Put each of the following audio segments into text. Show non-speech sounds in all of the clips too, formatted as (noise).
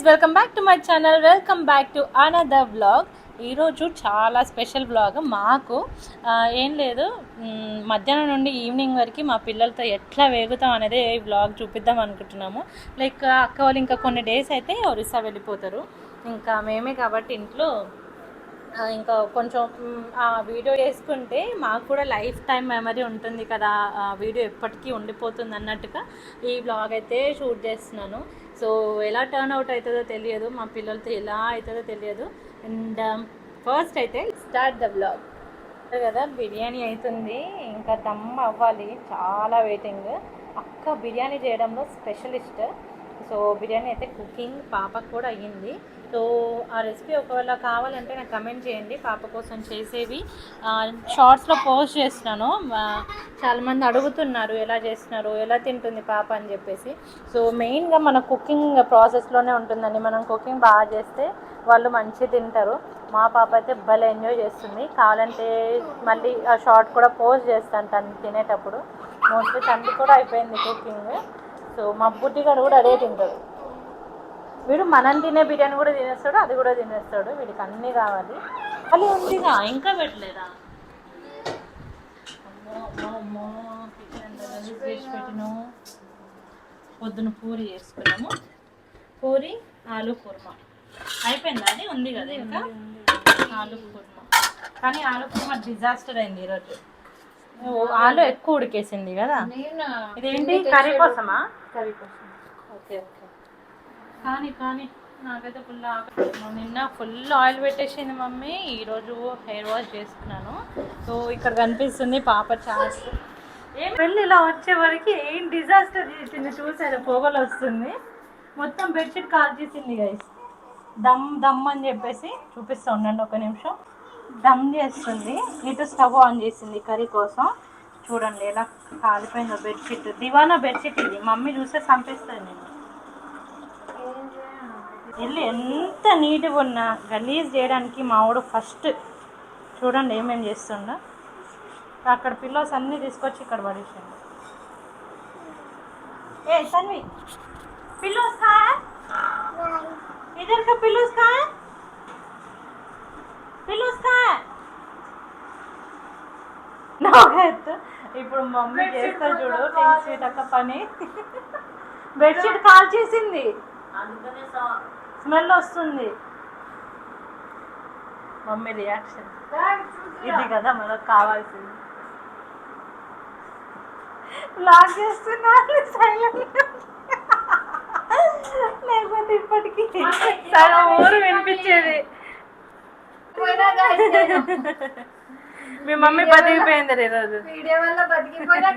Guys welcome back to my channel welcome back to another vlog ఈరోజు చాలా special vlog మాకు ఏం లేదు. మధ్యాహ్నం నుండి ఈవినింగ్ వరకు మా పిల్లలతో ఎట్లా వేగుతాం అనేది ఈ వ్లాగ్ చూపిద్దాం అనుకుంటున్నాము. లైక్ అక్క వాళ్ళు ఇంకా కొన్ని డేస్ అయితే ఒరిస్సా వెళ్ళిపోతారు. ఇంకా మేమే కాబట్టి ఇంట్లో ఇంకా కొంచెం ఆ వీడియో చేసుకుంటే మాకు కూడా లైఫ్ టైం మెమరీ ఉంటుంది కదా. ఆ వీడియో ఎప్పటికీ ఉండిపోతుంది అన్నట్టుగా ఈ బ్లాగ్ అయితే షూట్ చేస్తున్నాను. సో ఎలా టర్న్ అవుట్ అవుతుందో తెలియదు మా పిల్లలతో ఎలా అవుతుందో తెలియదు. అండ్ ఫస్ట్ um, అయితే స్టార్ట్ ద బ్లాగ్ కదా బిర్యానీ అవుతుంది. ఇంకా దమ్ అవ్వాలి చాలా వెయిటింగ్ అక్క బిర్యానీ చేయడంలో స్పెషలిస్ట్ సో బిర్యానీ అయితే కుకింగ్ పాపకు కూడా అయ్యింది. సో ఆ రెసిపీ ఒకవేళ కావాలంటే నాకు కమెంట్ చేయండి పాప కోసం చేసేవి. షార్ట్స్లో పోస్ట్ చేస్తున్నాను. చాలామంది అడుగుతున్నారు ఎలా చేస్తున్నారు ఎలా తింటుంది పాప అని చెప్పేసి. సో మెయిన్గా మన కుకింగ్ ప్రాసెస్లోనే ఉంటుందండి. మనం కుకింగ్ బాగా చేస్తే వాళ్ళు మంచిగా తింటారు. మా పాప అయితే భలే ఎంజాయ్ చేస్తుంది. కావాలంటే మళ్ళీ ఆ షార్ట్ కూడా పోస్ట్ చేస్తాను తను తినేటప్పుడు. మోస్ట్లీ తండ్రి కూడా అయిపోయింది కుకింగ్. సో మా బుడ్డిగాడు కూడా అదే తింటాడు. వీడు మనం తినే బిర్యానీ కూడా తినేస్తాడు అది కూడా తినేస్తాడు. వీడికి అన్నీ కావాలి. అది ఉందిగా ఇంకా పెట్టలేదా. పొద్దున పూరి చేసుకున్నాము. పూరి ఆలు కుర్మా. అయిపోయిందా అది? ఉంది కదా ఇంకా? ఆలు కుర్మా. కానీ ఆలు కుర్మా డిజాస్టర్ అయింది ఈరోజు. ఆలు ఎక్కువ ఉడికేసింది కదా? ఇదేంటి? కర్రీ కోసమా? కర్రీ కోసం ఓకే ఓకే. కానీ కానీ నాకైతే ఫుల్ ఆకలి. నిన్న ఫుల్ ఆయిల్ పెట్టేసింది మమ్మీ. ఈరోజు హెయిర్ వాష్ చేసుకున్నాను. సో ఇక్కడ కనిపిస్తుంది పాప ఛాన్స్ ఏం వెళ్ళి ఇలా వచ్చే వరకు ఏం డిజాస్టర్ చేసింది చూసారు? పొగలు వస్తుంది. మొత్తం బెడ్షీట్ కాల్ చేసింది గైస్ దమ్ దమ్ అని చెప్పేసి చూపిస్తూ ఉండండి ఒక నిమిషం. దమ్ చేస్తుంది. ఇటు స్టవ్ ఆన్ చేసింది కర్రీ కోసం. చూడండి ఎలా కాలిపోయిందో బెడ్షీట్ దివానా బెడ్షీట్ ఇది. మమ్మీ చూస్తే చంపేస్తుంది నేను. ఇల్లు ఎంత నీట్గా ఉన్నా గలీజ్ చేయడానికి మా వాడు ఫస్ట్ చూడండి ఏమేం చేస్తుండో అక్కడ పిల్లోస్ అన్నీ తీసుకొచ్చి ఇక్కడ పడేసాడు ఏ తన్వి పిల్లోస్ కా? ఇద్దరు పిల్లోస్ కా? పిల్లోస్ కా? నాకైతే ఇప్పుడు మమ్మీ చేస్తారు చూడు టీసీట్ అక్క పని. బెడ్షీట్ కాల్ చేసింది. స్మెల్ వస్తుంది. మమ్మీ రియాక్షన్ ఇది కదా మనకు కావాల్సింది. లాక్ చేస్తున్నారు సైలెంట్ లేకపోతే ఇప్పటికి సగం ఊరు వినిపించేది. మీ మమ్మీ బతికిపోయింది ఈరోజు. వీడియో వల్ల బతికిపోయినా.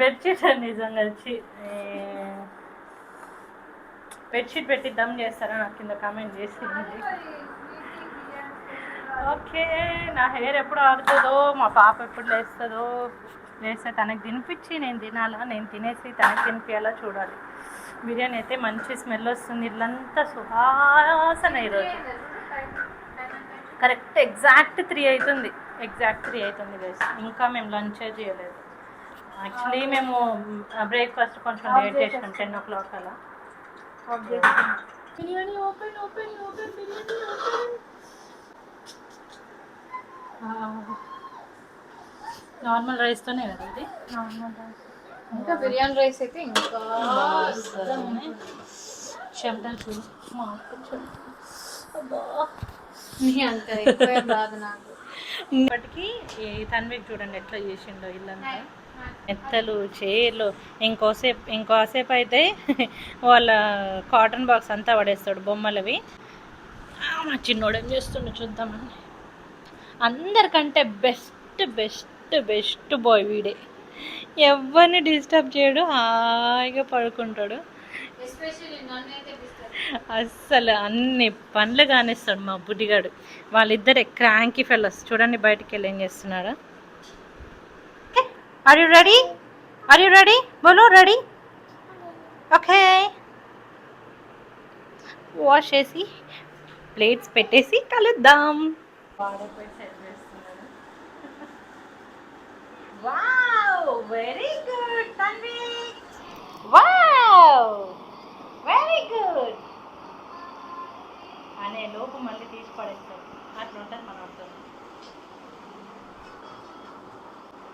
బెడ్షీట్ నిజంగా వచ్చి బెడ్షీట్ పెట్టి దమ్ చేస్తారా? నాకు కింద కామెంట్ చేసింది ఓకే నా హెయిర్ ఎప్పుడు ఆడుతుందో మా పాప ఎప్పుడు లేస్తుందో లేస్తే తనకి తినిపించి నేను తినాలా? నేను తినేసి తనకి తినిపించాలా చూడాలి. బిర్యానీ అయితే మంచి స్మెల్ వస్తుంది. ఇల్లంతా సువాసన ఈరోజు. కరెక్ట్ ఎగ్జాక్ట్ త్రీ అవుతుంది. ఎగ్జాక్ట్ త్రీ అవుతుంది గైస్ ఇంకా మేము లంచ్ చేయలేదు. యాక్చువల్లీ మేము బ్రేక్ఫాస్ట్ కొంచెం లేట్ చేసినాం టెన్ ఓ క్లాక్ అలా. Off. Biryani open open open biryani open normal రైస్తోనే కదా ఇది? Normal rice. ఇంకా బిర్యానీ రైస్ అయితే ఇంకా చెమటలు చూడు. మా అక్క చూడు. అంత రాదు నాకు. ఇప్పటికీ తన్విక్ చూడండి ఎట్లా చేసిండో ఇల్లంతా. మెత్తలు చైర్లు ఇంకోసేపు ఇంకోసేపు అయితే వాళ్ళ కాటన్ బాక్స్ అంతా పడేస్తాడు బొమ్మలవి. మా చిన్నోడు ఏం చేస్తుండో చూద్దామండి అందరికంటే బెస్ట్ బెస్ట్ బెస్ట్ బాయ్ వీడే. ఎవరిని డిస్టర్బ్ చేయడు హాయిగా పడుకుంటాడు. అస్సలు అన్ని పనులు కానిస్తాడు మా బుడ్డిగాడు. వాళ్ళిద్దరే క్రాంకీ ఫెల్లస్ చూడండి బయటికి వెళ్ళి ఏం చేస్తున్నాడు. Are you ready are you ready బోలో రెడీ ఓకే వాష్ చేసి ప్లేట్స్ పెట్టేసి కలుద్దాం. Very good Tanvi wow very good అనే లోపు మళ్ళీ తీసి పడేస్తారు అట్లా ఉంటుంది మన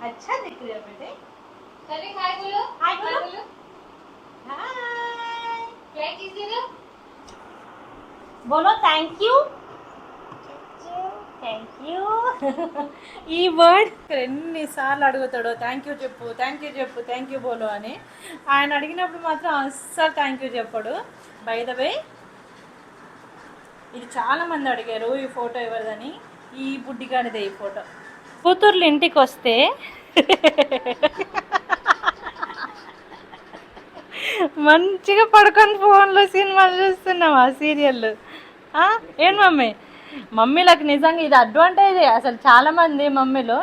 అర్థం అచ్చా దిక్కు బేటే सनी हाय बोलो हाय बोलो। बोलो హాయ్ क्या कीजिए ना బోలో థ్యాంక్ యూ థ్యాంక్ యూ ఈ వర్డ్ ఎన్నిసార్లు అడుగుతాడో థ్యాంక్ యూ చెప్పు థ్యాంక్ యూ చెప్పు థ్యాంక్ యూ బోలో అని ఆయన అడిగినప్పుడు మాత్రం అస్సలు థ్యాంక్ యూ చెప్పాడు బై ద వే ఇది చాలా మంది అడిగారు ఈ ఫోటో ఎవరిదని ఈ బుడ్డిగాడిదే ఈ ఫోటో కూతుర్లు ఇంటికి వస్తే మంచిగా పడుకొని ఫోన్లో సినిమాలు చూస్తున్నాం ఆ సీరియల్ ఏం మమ్మీ? మమ్మీలకు నిజంగా ఇది అడ్వాంటేజే అసలు చాలా మంది మమ్మీలు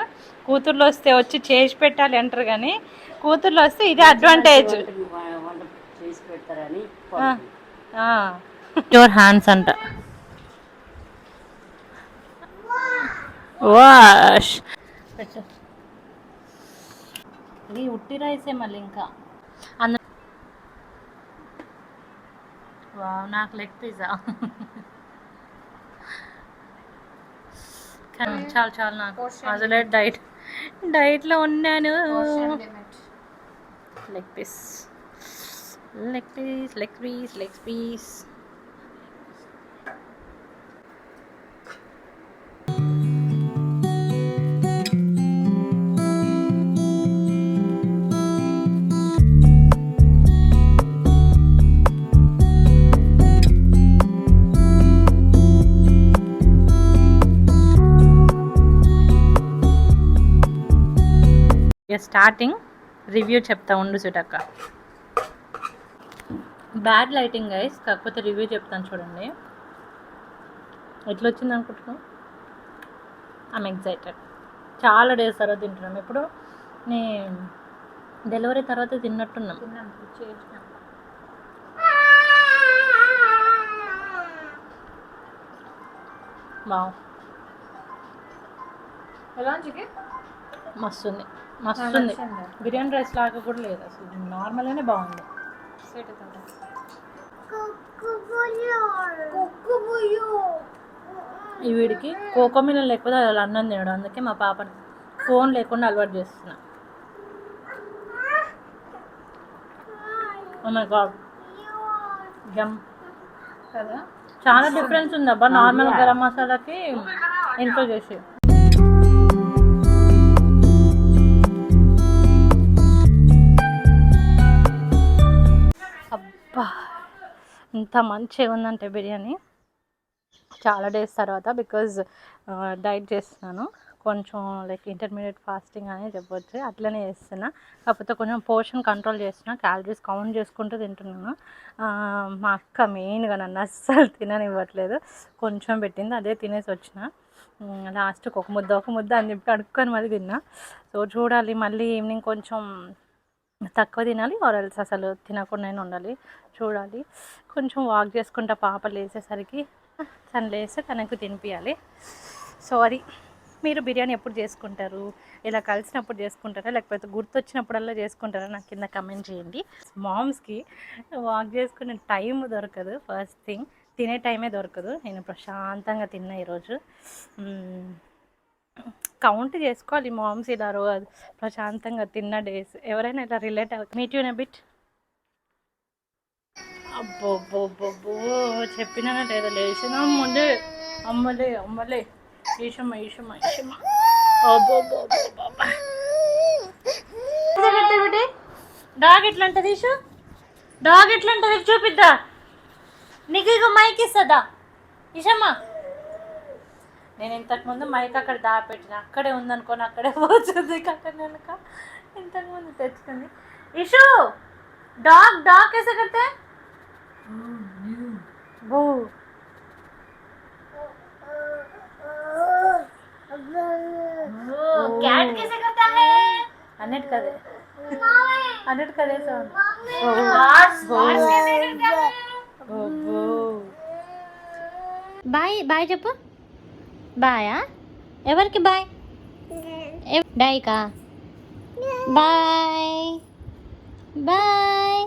కూతుర్లు వస్తే వచ్చి చేసి పెట్టాలి అంటారు కానీ కూతుర్లు వస్తే ఇదే అడ్వాంటేజ్ వంట చేసి పెడతారని హ్యాండ్స్ అంట. వాష్ పెట్టు. ఇది ఉట్టి రైసే మళ్ళీ ఇంకా. అంద నాకు లెగ్ పిజ్జా చాలు చాలు నాకు. అసలే డైట్. డైట్లో ఉన్నాను. Leg piece. Leg piece leg piece leg piece. Starting review చెప్తా ఉండు సుటక్క. బ్యాడ్ లైటింగ్ గైస్ కాకపోతే రివ్యూ చెప్తాను చూడండి. ఎట్లా వచ్చింది అనుకుంటున్నాం ఐమ్ ఎగ్జైటెడ్ చాలా డేస్ తర్వాత తింటున్నాం. ఇప్పుడు నీ డెలివరీ తర్వాత తిన్నట్టున్నాం. బావ్ ఎలా మస్తుంది. మస్తుంది. బిర్యానీ రైస్ లాగా కూడా లేదు అసలు. నార్మల్గానే బాగుంది. ఈ వీడికి కోకోమిల లేకపోతే అలా అన్నం తినడు. అందుకే మా పాపని ఫోన్ లేకుండా అలవాటు చేస్తున్నా. Oh God. Yum. కదా? చాలా డిఫరెన్స్ ఉంది అబ్బా నార్మల్ గరం మసాలాకి ఇంట్లో చేసి. అబ్బా ఇంత మంచిగా ఉందంటే బిర్యానీ. చాలా డేస్ తర్వాత బికాజ్ డైట్ చేస్తున్నాను. కొంచెం లైక్ ఇంటర్మీడియట్ ఫాస్టింగ్ అనే చెప్పొచ్చు. అట్లనే చేస్తున్నా. కాకపోతే కొంచెం పోర్షన్ కంట్రోల్ చేస్తున్నా. క్యాలరీస్ కౌంట్ చేసుకుంటూ తింటున్నాను. మా అక్క మెయిన్గా నన్ను అస్సలు తిననివ్వట్లేదు. కొంచెం పెట్టింది అదే తినేసి వచ్చిన. లాస్ట్కి ఒక ముద్ద ఒక ముద్ద అని చెప్పి అడుక్కొని మళ్ళీ తిన్నా. సో చూడాలి మళ్ళీ ఈవినింగ్ కొంచెం తక్కువ తినాలి ఆరల్స్ అసలు తినకుండానే ఉండాలి. చూడాలి. కొంచెం వాక్ చేసుకుంటా పాప లేచేసరికి తను లేస్తే తనకు తినిపించాలి సో అది మీరు బిర్యానీ ఎప్పుడు చేసుకుంటారు? ఇలా కలిసినప్పుడు చేసుకుంటారా? లేకపోతే గుర్తొచ్చినప్పుడల్లా చేసుకుంటారా? నాకు కింద కమెంట్ చేయండి. మామ్స్కి వాక్ చేసుకునే టైం దొరకదు. ఫస్ట్ థింగ్ తినే టైమే దొరకదు. నేను ప్రశాంతంగా తిన్నా ఈరోజు. కౌంట్ చేసుకోవాలి మామ్స్ ఇలా రోజు. ప్రశాంతంగా తిన్న డేస్. ఎవరైనా ఇలా రిలేట్ అవుతుంది మీట్ యూన్ బిట్ అబ్బో అబ్బో అబ్బో అబ్బో చెప్పినా లేదా? లేచిన అమ్మలే అమ్మలే అమ్మలే. ఈషమ్మ ఈషమ్మ ఈషమ్మ. అబ్బో అబ్బో అబ్బో అబ్బో అబ్బో. డాగ్ ఎట్లా ఉంటుంది ఈషు? డాగ్ ఎట్లా ఉంటుంది చూపిద్దా. నీకు ఇక మైక్ ఇస్తుందా? ఈషమ్మ. నేను ఇంతకుముందు మైక్ అక్కడ దాపెట్టిన అక్కడే ఉందనుకోని అక్కడే పోతుంది అక్కడ వెనుక. ఇంతకుముందు తెచ్చుకుంది. ఇషు! డాగ్ డాగ్ కేసే కడితే బూ క్యాట్ కేసే కడతా అన్నట్టు కదే అన్నట్టు కదే సార్ బాయ్ బాయ్ చెప్పు. బాయా ఎవరికి బాయ్ డైకా బాయ్ బాయ్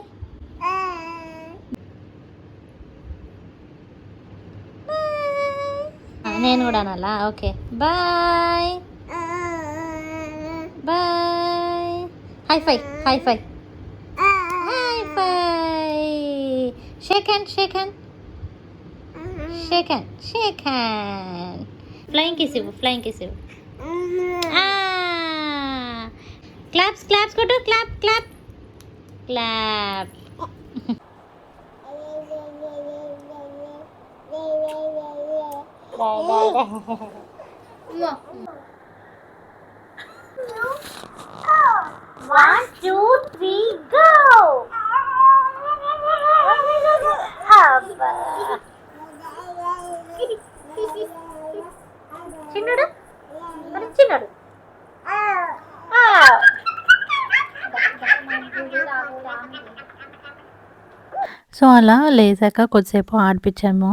నేను కూడా అనాలా? Okay. Bye bye high five high five high five shake hand shake hand shake hand shake hand flying kiss ಇವು flying kiss Claps, claps claps ಕೊಟ್ಟು clap, clap, clap One, two, three, go! Hubba. చిన్నడు మరి చిన్నడు so అలా లేచాక కొద్దిసేపు ఆడిపించాము.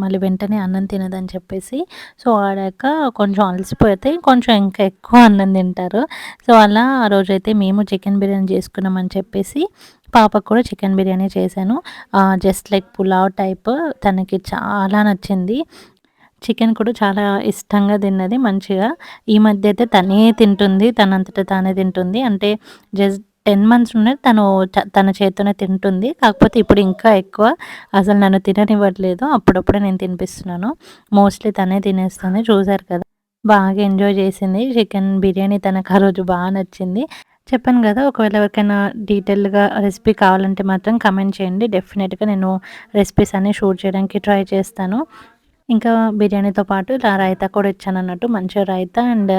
మళ్ళీ వెంటనే అన్నం తినదని చెప్పేసి. సో ఆడాక కొంచెం అలసిపోతే కొంచెం ఇంకా ఎక్కువ అన్నం తింటారు. సో అలా ఆ రోజైతే మేము చికెన్ బిర్యానీ చేసుకున్నామని చెప్పేసి పాపకు కూడా చికెన్ బిర్యానీ చేశాను. జస్ట్ లైక్ పులావ్ టైప్ తనకి చాలా నచ్చింది. చికెన్ కూడా చాలా ఇష్టంగా తిన్నది మంచిగా. ఈ మధ్య అయితే తనే తింటుంది తనంతట తానే తింటుంది. అంటే జస్ట్ టెన్ మంత్స్ ఉన్నది తను తన చేతితోనే తింటుంది. కాకపోతే ఇప్పుడు ఇంకా ఎక్కువ అసలు నన్ను తిననివ్వట్లేదు. అప్పుడప్పుడే నేను తినిపిస్తున్నాను. మోస్ట్లీ తనే తినేస్తుంది. చూసారు కదా బాగా ఎంజాయ్ చేసింది. చికెన్ బిర్యానీ తనకు ఆ రోజు బాగా నచ్చింది. చెప్పాను కదా ఒకవేళ ఎవరికైనా డీటెయిల్గా రెసిపీ కావాలంటే మాత్రం కమెంట్ చేయండి. డెఫినెట్గా నేను రెసిపీస్ అన్నీ షూట్ చేయడానికి ట్రై చేస్తాను. ఇంకా బిర్యానీతో పాటు ఇలా రైతా కూడా ఇచ్చాను అన్నట్టు మంచిగా రైతా అండ్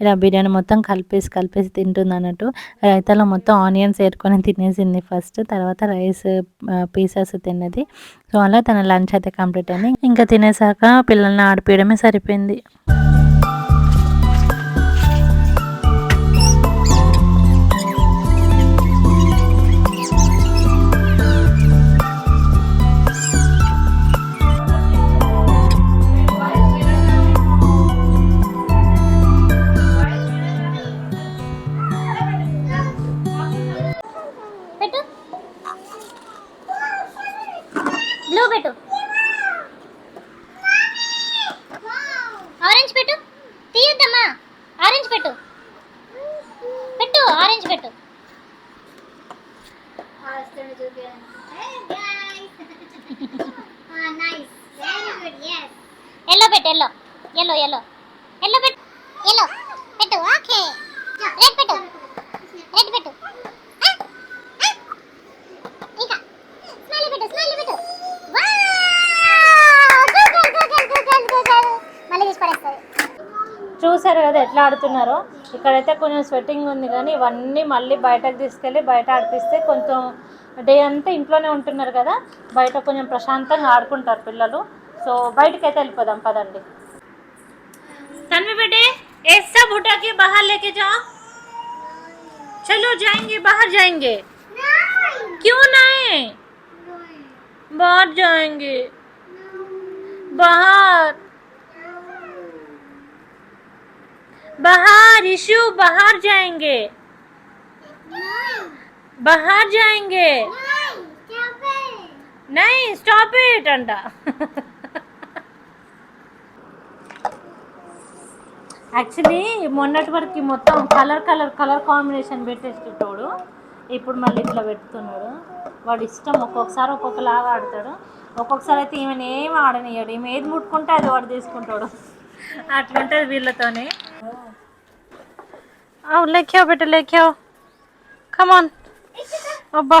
ఇలా బిర్యానీ మొత్తం కలిపేసి కలిపేసి తింటుంది అన్నట్టు రైతాలో మొత్తం ఆనియన్స్ ఏరుకొని తినేసింది ఫస్ట్ తర్వాత రైస్ పీసెస్ తిన్నది. సో అలా తన లంచ్ అయితే కంప్లీట్ అయింది. ఇంకా తినేసాక పిల్లల్ని ఆడిపించడమే సరిపోయింది. ఆడుతున్నారో ఇక్కడైతే కొంచెం స్వెట్టింగ్ ఉంది కానీ ఇవన్నీ మళ్ళీ బయటకు తీసుకెళ్ళి బయట ఆడిపిస్తే కొంచెం డే అంతా ఇంట్లోనే ఉంటున్నారు కదా బయట కొంచెం ప్రశాంతంగా ఆడుకుంటారు పిల్లలు సో బయటకి అయితే వెళ్ళిపోదాం పదండి तन्वी बेटे ये सब उठा के बाहर लेके जाओ चलो जाएंगे बाहर जाएंगे क्यों नहीं बाहर जाएंगे बाहर बाहर इशू बाहर जाएंगे बाहर जाएंगे नहीं स्टॉप इट अंडा యాక్చువల్లీ మొన్నటి వరకు మొత్తం కలర్ కలర్ కలర్ కాంబినేషన్ పెట్టేసేటోడు ఇప్పుడు మళ్ళీ ఇట్లా పెడుతున్నాడు వాడు ఇష్టం ఒక్కొక్కసారి ఒక్కొక్కలాగా ఆడతాడు ఒక్కొక్కసారి అయితే ఈమెను ఏం ఆడనియ్యాడు ఈమె ఏది ముట్టుకుంటే అది వాడు తీసుకుంటాడు అట్లుంటుంది వీళ్ళతోనే आओ लेके आओ बेटा लेके आओ। कम ऑन अब्बा।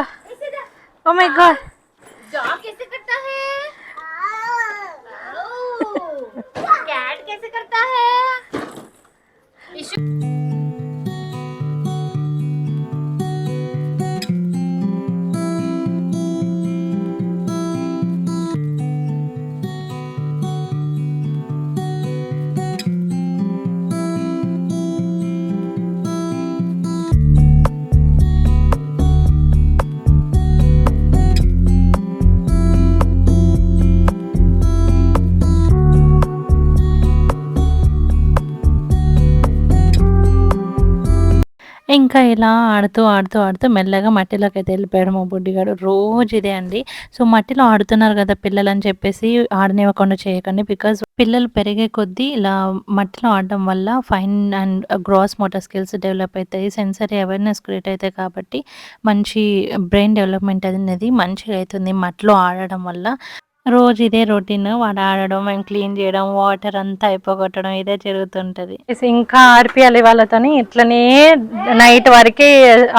ओ माय गॉड डॉग कैसे करता है? कैट (laughs) कैसे करता है? इशू ఇంకా ఇలా ఆడుతూ ఆడుతూ ఆడుతూ మెల్లగా మట్టిలోకి అయితే వెళ్ళిపోయాడు మా బుడ్డిగాడు. రోజు ఇదే అండి. సో మట్టిలో ఆడుతున్నారు కదా పిల్లలు అని చెప్పేసి ఆడనివ్వకుండా చేయకండి బికాజ్ పిల్లలు పెరిగే కొద్దీ ఇలా మట్టిలో ఆడడం వల్ల fine and gross motor skills develop అవుతాయి. సెన్సరీ అవేర్నెస్ క్రియేట్ అవుతాయి కాబట్టి మంచి బ్రెయిన్ డెవలప్మెంట్ అనేది మంచిగా అవుతుంది. మట్టిలో ఆడడం వల్ల రోజు ఇదే రొటీన్ వాడు ఆడడం మేము క్లీన్ చేయడం వాటర్ అంతా అయిపోగొట్టడం ఇదే జరుగుతుంటది. ఇంకా ఆడిపియాలి వాళ్ళతోని ఇట్లనే నైట్ వరకు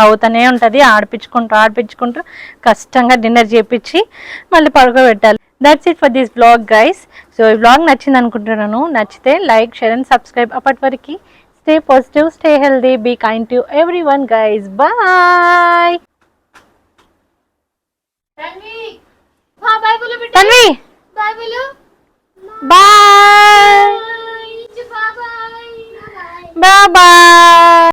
అవుతూనే ఉంటది. ఆడిపించుకుంటూ ఆడిపించుకుంటూ కష్టంగా డిన్నర్ చేపించి మళ్ళీ పడుకోబెట్టాలి. That's it for this blog guys so ఈ బ్లాగ్ నచ్చింది అనుకుంటున్నాను. నచ్చితే లైక్ షేర్ అండ్ సబ్స్క్రైబ్ అప్పటి వరకు stay positive stay healthy be kind to everyone guys bye Tanvi bye బోలో బిడ్డ తన్వి బాయ్ బోలో bye bye bye bye bye